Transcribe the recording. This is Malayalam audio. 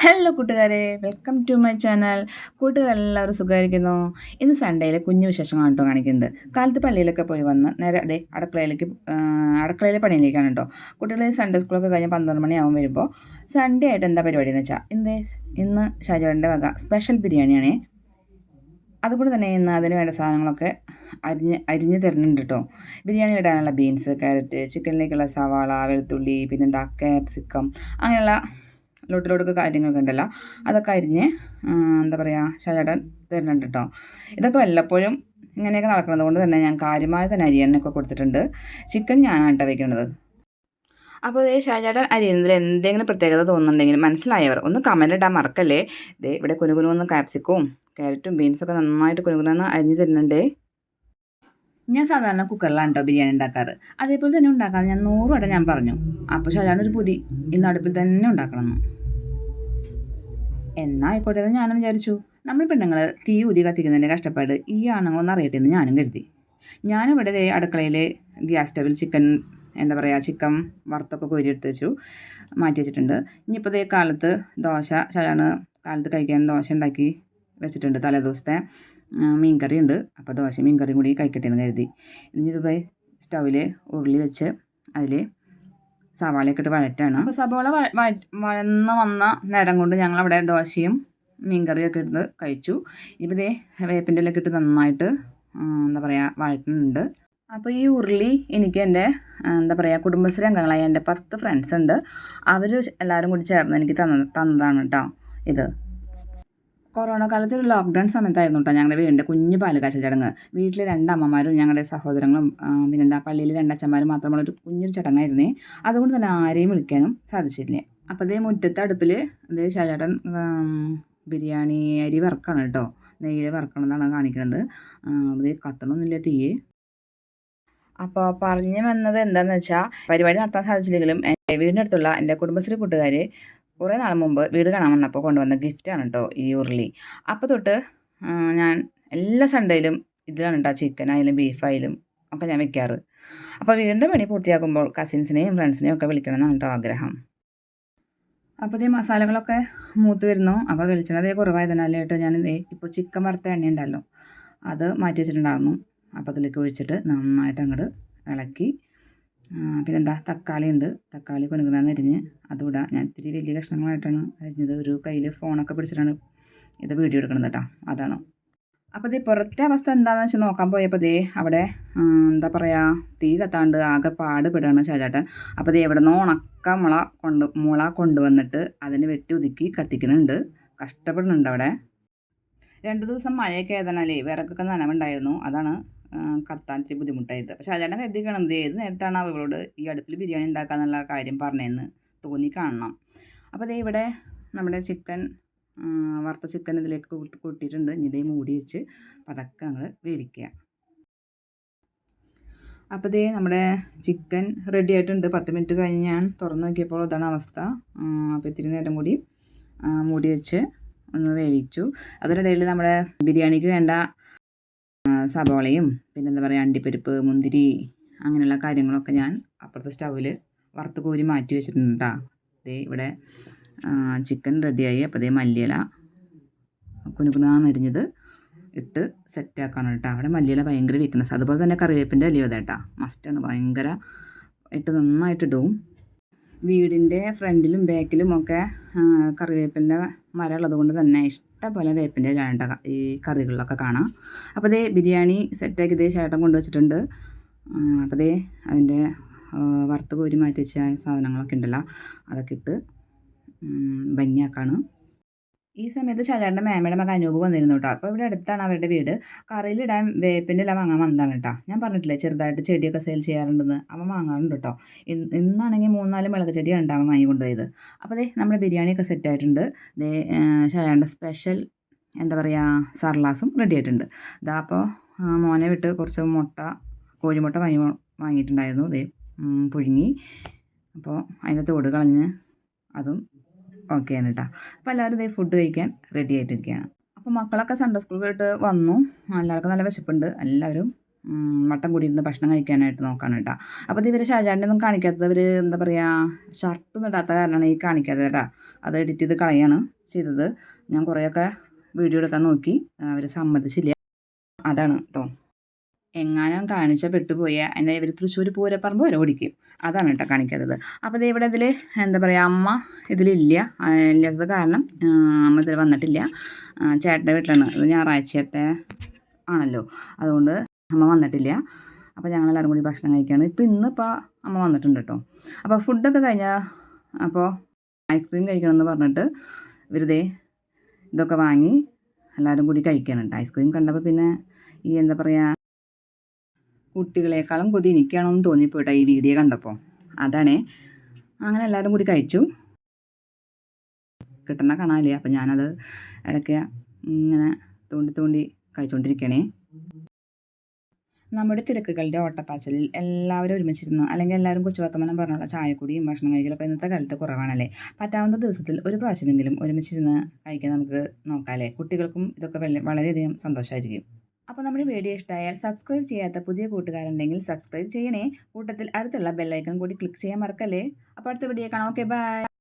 ഹലോ കൂട്ടുകാരെ. വെൽക്കം ടു മൈ ചാനൽ കൂട്ടുകാരെല്ലാവരും സുഖമായിരിക്കുന്നു. ഇന്ന് സൺഡേയിലെ കുഞ്ഞു വിശേഷങ്ങളാണ് കേട്ടോ കാണിക്കുന്നത്. കാലത്ത് പള്ളിയിലൊക്കെ പോയി വന്ന് നേരെ അതെ അടുക്കളയിലേക്ക് അടുക്കളയിലെ പണിയിലേക്കാണ് കേട്ടോ. കുട്ടികൾ സൺഡേ സ്കൂളൊക്കെ കഴിഞ്ഞ് പന്ത്രണ്ട് മണിയാവും വരുമ്പോൾ സൺഡേ ആയിട്ട് എന്താ പരിപാടി എന്ന് വെച്ചാൽ ഇന്ന് ഇന്ന് ഷാജോന്റെ വക സ്പെഷ്യൽ ബിരിയാണിയാണേ. അതുകൊണ്ട് തന്നെ ഇന്ന് അതിന് വേണ്ട സാധനങ്ങളൊക്കെ അരിഞ്ഞ് അരിഞ്ഞ് തരുന്നുണ്ട് കേട്ടോ. ബിരിയാണി ഇടാനുള്ള ബീൻസ് ക്യാരറ്റ് ചിക്കനിലേക്കുള്ള സവാള വെളുത്തുള്ളി പിന്നെന്താ ക്യാപ്സിക്കം അങ്ങനെയുള്ള ലൊട്ടിലൊടുക്ക് കാര്യങ്ങളൊക്കെ ഉണ്ടല്ലോ. അതൊക്കെ അരിഞ്ഞ് എന്താ പറയുക ഷാജേട്ടൻ തരുന്നുണ്ട് കേട്ടോ. ഇതൊക്കെ വല്ലപ്പോഴും ഇങ്ങനെയൊക്കെ നടക്കുന്നത് കൊണ്ട് തന്നെ ഞാൻ കാര്യമായ തന്നെ അരിയണ്ണൊക്കെ കൊടുത്തിട്ടുണ്ട്. ചിക്കൻ ഞാനാണ് കേട്ടോ വയ്ക്കുന്നത് അപ്പോൾ ഇതേ ഷാജാട്ടൻ അരിയുന്നതിൽ എന്തെങ്കിലും പ്രത്യേകത തോന്നുന്നുണ്ടെങ്കിൽ മനസ്സിലായവർ ഒന്ന് കമന്റ് ഇടാൻ മറക്കല്ലേ? ദേ ഇവിടെ കുനുകുനുവെന്ന് കാപ്സിക്കവും ക്യാരറ്റും ബീൻസൊക്കെ നന്നായിട്ട് കുനുകുനെന്ന് അരിഞ്ഞ് തരുന്നുണ്ടേ. ഞാൻ സാധാരണ കുക്കറിലാണ് കേട്ടോ ബിരിയാണി ഉണ്ടാക്കാറ്. അതേപോലെ തന്നെ ഉണ്ടാക്കാറ് ഞാൻ നൂറ് വട്ടം ഞാൻ പറഞ്ഞു. അപ്പോൾ ഷാജാൻ ഒരു പുതി ഇന്ന് അടുപ്പിൽ തന്നെ ഉണ്ടാക്കണം എന്ന് എന്നാ ഞാനും വിചാരിച്ചു. നമ്മൾ പെണ്ണുങ്ങൾ തീ ഊതി കത്തിക്കുന്നതിന്റെ കഷ്ടപ്പാട് ഈ ആണുങ്ങളൊന്നും അറിയട്ടെ എന്ന് ഞാനും കരുതി. ഞാനിവിടെ അടുക്കളയിൽ ഗ്യാസ് സ്റ്റവിൽ ചിക്കൻ എന്താ പറയുക ചിക്കൻ വറുത്തൊക്കെ കോരിയെടുത്ത് വെച്ചു മാറ്റി വെച്ചിട്ടുണ്ട്. ഇനിയിപ്പോൾ ദേ കാലത്ത് ദോശ ഷാജാണ് കാലത്ത് കഴിക്കാൻ ദോശ ഉണ്ടാക്കി വെച്ചിട്ടുണ്ട് തലേദിവസത്തെ ദിവസത്തെ മീൻകറി ഉണ്ട്. അപ്പോൾ ദോശ മീൻകറിയും കൂടി കഴിക്കട്ടെ എന്ന് കരുതി. ഇനി ഇതുപോലെ സ്റ്റൗവിൽ ഉരുളി വെച്ച് അതിൽ സവാളയൊക്കെ ഇട്ട് വഴറ്റാണ്. അപ്പോൾ സവാള വഴ- വഴ- വഴന്ന് വന്ന നേരം കൊണ്ട് ഞങ്ങളവിടെ ദോശയും മീൻകറിയൊക്കെ ഇട്ട് കഴിച്ചു. ഇപ്പോൾ ഇതേ വേപ്പിന്റെ ഇലൊക്കെ ഇട്ട് നന്നായിട്ട് എന്താ പറയുക വഴറ്റുന്നുണ്ട്. അപ്പോൾ ഈ ഉരുളി എനിക്ക് എന്റെ എന്താ പറയുക കുടുംബശ്രീ അംഗങ്ങളായ എന്റെ പത്ത് ഫ്രണ്ട്സ് ഉണ്ട്. അവർ എല്ലാവരും കൂടി ചേർന്ന് എനിക്ക് തന്ന തന്നതാണ് കേട്ടോ ഇത്. കൊറോണ കാലത്ത് ഒരു ലോക്ക്ഡൗൺ സമയത്തായിരുന്നു കേട്ടോ ഞങ്ങളുടെ വീടിന്റെ കുഞ്ഞു പാലുകാച്ച ചടങ്ങ്. വീട്ടിൽ രണ്ടമ്മമാരും ഞങ്ങളുടെ സഹോദരങ്ങളും പിന്നെന്താ പള്ളിയിൽ രണ്ടച്ഛന്മാരും മാത്രമുള്ള ഒരു കുഞ്ഞൊരു ചടങ്ങായിരുന്നേ. അതുകൊണ്ട് തന്നെ ആരെയും വിളിക്കാനും സാധിച്ചില്ല അപ്പോൾ അതേ മുറ്റത്തെ അടുപ്പിൽ അതേ ഷാജാട്ടൻ ബിരിയാണി അരി വറക്കാണ് കേട്ടോ നെയ്യിൽ വറക്കണമെന്നാണ് കാണിക്കുന്നത് അതേ കത്തണമൊന്നുമില്ല തീയെ. അപ്പോൾ പറഞ്ഞു വന്നത് എന്താണെന്ന് വെച്ചാൽ പരിപാടി നടത്താൻ സാധിച്ചില്ലെങ്കിലും എന്റെ അടുത്തുള്ള എന്റെ കുടുംബശ്രീ കൂട്ടുകാർ കുറേ നാൾ മുമ്പ് വീട് കാണാൻ വന്നപ്പോൾ കൊണ്ടുവന്ന ഗിഫ്റ്റാണ് കേട്ടോ ഈ ഉരുളി. അപ്പോൾ തൊട്ട് ഞാൻ എല്ലാ സൺഡേയിലും ഇതിലാണ് കേട്ടോ ചിക്കൻ ആയാലും ബീഫായാലും ഒക്കെ ഞാൻ വെക്കാറ്. അപ്പോൾ വീടിന്റെ പണി പൂർത്തിയാക്കുമ്പോൾ കസിൻസിനെയും ഫ്രണ്ട്സിനെയും ഒക്കെ വിളിക്കണം എന്നാണ് കേട്ടോ ആഗ്രഹം. അപ്പോൾ ഇതേ മസാലകളൊക്കെ മൂത്ത് വരുന്നു. അപ്പോൾ വെളിച്ചെണ്ണ അതേ കുറവായതിനാലായിട്ട് ഞാൻ ഇപ്പോൾ ചിക്കൻ വറുത്ത എണ്ണ ഉണ്ടല്ലോ അത് മാറ്റി വെച്ചിട്ടുണ്ടായിരുന്നു. അപ്പോൾ അതിലേക്ക് ഒഴിച്ചിട്ട് നന്നായിട്ട് അങ്ങോട്ട് ഇളക്കി പിന്നെന്താ? തക്കാളി ഉണ്ട് തക്കാളി കുനുകുനാന്ന് അരിഞ്ഞ്. അതുകൂടാ ഞാൻ ഇത്തിരി വലിയ കഷ്ണങ്ങളായിട്ടാണ് അരിഞ്ഞത്. ഒരു കയ്യിൽ ഫോണൊക്കെ പിടിച്ചിട്ടാണ് ഇത് വീഡിയോ എടുക്കുന്നത് കേട്ടോ അതാണ്. അപ്പോൾ ഇത് പുറത്തെ അവസ്ഥ എന്താണെന്ന് വെച്ചാൽ നോക്കാൻ പോയപ്പോൾ ദേ അവിടെ എന്താ പറയുക തീ കത്താണ്ട് ആകെ പാടുപെടുകയാണ് ഷാജാട്ടൻ. അപ്പോൾ ദേ എവിടെ നിന്ന് ഉണക്ക മുള കൊണ്ട് മുള കൊണ്ടുവന്നിട്ട് അതിന് വെട്ടി ഒതുക്കി കത്തിക്കുന്നുണ്ട് കഷ്ടപ്പെടുന്നുണ്ട് അവിടെ. രണ്ട് ദിവസം മഴയൊക്കെ ആയതിനാലേ വിറകൊക്കെ നനവുണ്ടായിരുന്നു. അതാണ് കത്താൻ ഇത്തിരി ബുദ്ധിമുട്ടായത്. പക്ഷെ കരുതിക്കണം ഇത് ഏത് നേരത്താണ് അവളോട് ഈ അടുപ്പിൽ ബിരിയാണി ഉണ്ടാക്കാന്നുള്ള കാര്യം പറഞ്ഞതെന്ന് തോന്നി കാണണം. അപ്പോൾ ദേ ഇവിടെ നമ്മുടെ ചിക്കൻ വറുത്ത ചിക്കൻ ഇതിലേക്ക് കൂട്ടി- കൂട്ടിയിട്ടുണ്ട്. ഇതേ മൂടി വെച്ച് പതക്കെ ഞങ്ങൾ വേവിക്കുക. അപ്പോൾ ദേ നമ്മുടെ ചിക്കൻ റെഡി ആയിട്ടുണ്ട്. പത്ത് മിനിറ്റ് കഴിഞ്ഞ് ഞാൻ തുറന്ന് നോക്കിയപ്പോൾ ഇതാണ് അവസ്ഥ. അപ്പോൾ ഇത്തിരി നേരം കൂടി മൂടി വെച്ച് ഒന്ന് വേവിച്ചു. അതിനിടയിൽ നമ്മുടെ ബിരിയാണിക്ക് വേണ്ട സബോളയും പിന്നെന്താ പറയുക അണ്ടിപ്പരിപ്പ് മുന്തിരി അങ്ങനെയുള്ള കാര്യങ്ങളൊക്കെ ഞാൻ അപ്പുറത്തെ സ്റ്റൗവിൽ വറുത്ത് കോരി മാറ്റി വെച്ചിട്ടുണ്ട്. കേട്ടോ ദേ ഇവിടെ ചിക്കൻ റെഡിയായി അപ്പോൾ ദേ മല്ലിയില കുനുകുനാന്നരിഞ്ഞത് ഇട്ട് സെറ്റാക്കാണ് കേട്ടോ. അവിടെ മല്ലിയില ഭയങ്കര വീക്ക്നെസ് അതുപോലെ തന്നെ കറിവേപ്പിന്റെ അലിയോ കേട്ടോ. മസ്റ്റാണ് ഭയങ്കര ഇട്ട് നന്നായിട്ട് ഇടും. വീടിന്റെ ഫ്രണ്ടിലും ബാക്കിലും ഒക്കെ കറിവേപ്പിന്റെ മരം ഉള്ളത് കൊണ്ട് തന്നെ ഇഷ്ടംപോലെ വേപ്പിന്റെ ഇലയാണ് ഈ കറികളിലൊക്കെ കാണാം. അപ്പോൾ ദേ ബിരിയാണി സെറ്റാക്കി ഇതേ ചേട്ടൻ കൊണ്ടുവച്ചിട്ടുണ്ട്. അപ്പോൾ അതേ അതിന്റെ വറുത്ത് കോരി മാറ്റി വെച്ച സാധനങ്ങളൊക്കെ ഉണ്ടല്ലോ. അതൊക്കെ ഇട്ട് ഭംഗിയാക്കാണ്. ഈ സമയത്ത് ഷാജാന്റെ മേമയുടെ മകൻ അനൂപ് വന്നിരുന്നു കേട്ടോ അപ്പോൾ ഇവിടെ അടുത്താണ് അവരുടെ വീട്. കറിയിലിടാൻ വേപ്പിന്റെ ഇല വാങ്ങാൻ വന്നതാണ് കേട്ടോ ഞാൻ പറഞ്ഞിട്ടില്ലേ ചെറുതായിട്ട് ചെടിയൊക്കെ സെയിൽ ചെയ്യാറുണ്ടെന്ന്. അവൻ വാങ്ങാറുണ്ട് കേട്ടോ ഇന്ന് ഇന്നാണെങ്കിൽ മൂന്നാൽ മിളക് ചെടിയാണ് കേട്ടോ അവൻ വാങ്ങി കൊണ്ടുപോയത്. അപ്പോൾ ദേ നമ്മുടെ ബിരിയാണിയൊക്കെ സെറ്റ് ആയിട്ടുണ്ട്. ദേ ഷാജാന്റെ സ്പെഷ്യൽ എന്താ പറയുക സർലാസും റെഡി ആയിട്ടുണ്ട്. ഇതാ അപ്പോൾ മോനെ വിട്ട് കുറച്ച് മുട്ട കോഴിമുട്ട വാങ്ങി വാങ്ങിയിട്ടുണ്ടായിരുന്നു. ദേ പുഴുങ്ങി. അപ്പോൾ അതിന്റെ തോട് കളഞ്ഞ് അതും ഓക്കെയാണ് കേട്ടോ അപ്പോൾ എല്ലാവരും ഇതേ ഫുഡ് കഴിക്കാൻ റെഡി ആയിട്ടിരിക്കുകയാണ് അപ്പോൾ മക്കളൊക്കെ സൺഡേ സ്കൂളിൽ പോയിട്ട് വന്നു. എല്ലാവർക്കും നല്ല വിശപ്പുണ്ട്. എല്ലാവരും മട്ടൻ വട്ടം കൂടി ഇരുന്ന് ഭക്ഷണം കഴിക്കാനായിട്ട് നോക്കാണ് കേട്ടോ അപ്പോൾ ഇവർ ഷാജാന്റെ ഒന്നും കാണിക്കാത്തത് കാണിക്കാത്തവർ എന്താ പറയുക ഷർട്ടൊന്നും ഇടാത്ത കാരണമാണ് ഈ കാണിക്കാത്തത് കേട്ടോ അത് എഡിറ്റ് ചെയ്ത് കളയാണ് ചെയ്തത്. ഞാൻ കുറേയൊക്കെ വീഡിയോ എടുക്കാൻ നോക്കി. അവർ സമ്മതിച്ചില്ല. അതാണ് കേട്ടോ എങ്ങാനും കാണിച്ച പെട്ടുപോയ എന്നെ ഇവർ തൃശ്ശൂർ പൂരപ്പറമ്പ് വരെ ഓടിക്കും. അതാണ് കേട്ടോ കാണിക്കാത്തത്. അപ്പോൾ ഇവിടെ ഇതിൽ എന്താ പറയുക അമ്മ ഇതിലില്ല. ഇല്ലാത്തത് കാരണം അമ്മ ഇതിൽ വന്നിട്ടില്ല. ചേട്ടന്റെ വീട്ടിലാണ്. ഇത് ഞായറാഴ്ചത്തെ ആണല്ലോ. അതുകൊണ്ട് അമ്മ വന്നിട്ടില്ല. അപ്പോൾ ഞങ്ങളെല്ലാവരും കൂടി ഭക്ഷണം കഴിക്കുകയാണ് ഇപ്പോൾ ഇന്നിപ്പോൾ അമ്മ വന്നിട്ടുണ്ട് കേട്ടോ. അപ്പോൾ ഫുഡൊക്കെ കഴിഞ്ഞാൽ അപ്പോൾ ഐസ്ക്രീം കഴിക്കണമെന്ന് പറഞ്ഞിട്ട് വെറുതെ ഇതൊക്കെ വാങ്ങി എല്ലാവരും കൂടി കഴിക്കാനുണ്ട്. ഐസ്ക്രീം കണ്ടപ്പോൾ പിന്നെ ഈ എന്താ പറയുക കുട്ടികളെക്കാളും കൊതി എനിക്കാണെന്ന് തോന്നിപ്പോയിട്ടോ ഈ വീഡിയോ കണ്ടപ്പോൾ അതാണ്. അങ്ങനെ എല്ലാവരും കൂടി കഴിച്ചു. കിട്ടണ കാണാനില്ല അപ്പം ഞാനത് ഇടയ്ക്ക് ഇങ്ങനെ തോണ്ടി തോണ്ടി കഴിച്ചുകൊണ്ടിരിക്കണേ നമ്മുടെ തിരക്കുകളുടെ ഓട്ടപ്പാച്ചലിൽ എല്ലാവരും ഒരുമിച്ചിരുന്നു. അല്ലെങ്കിൽ എല്ലാവരും കൊച്ചുവർത്തമാനം പറഞ്ഞുള്ള ചായക്കുടിയും ഭക്ഷണം കഴിക്കലൊക്കെ ഇന്നത്തെ കാലത്ത് കുറവാണല്ലേ. പറ്റാവുന്ന ദിവസത്തിൽ ഒരു പ്രാവശ്യമെങ്കിലും ഒരുമിച്ചിരുന്ന് കഴിക്കാൻ നമുക്ക് നോക്കാമല്ലേ കുട്ടികൾക്കും ഇതൊക്കെ വളരെ വളരെയധികം സന്തോഷമായിരിക്കും അപ്പോൾ നമ്മുടെ വീഡിയോ ഇഷ്ടമായാൽ സബ്സ്ക്രൈബ് ചെയ്യാത്ത പുതിയ കൂട്ടുകാരുണ്ടെങ്കിൽ സബ്സ്ക്രൈബ് ചെയ്യണേ. കൂട്ടത്തിൽ അടുത്തുള്ള ബെല്ലൈക്കൺ കൂടി ക്ലിക്ക് ചെയ്യാൻ മറക്കല്ലേ? അപ്പോൾ അടുത്ത വീഡിയോ കാണാം. Okay bye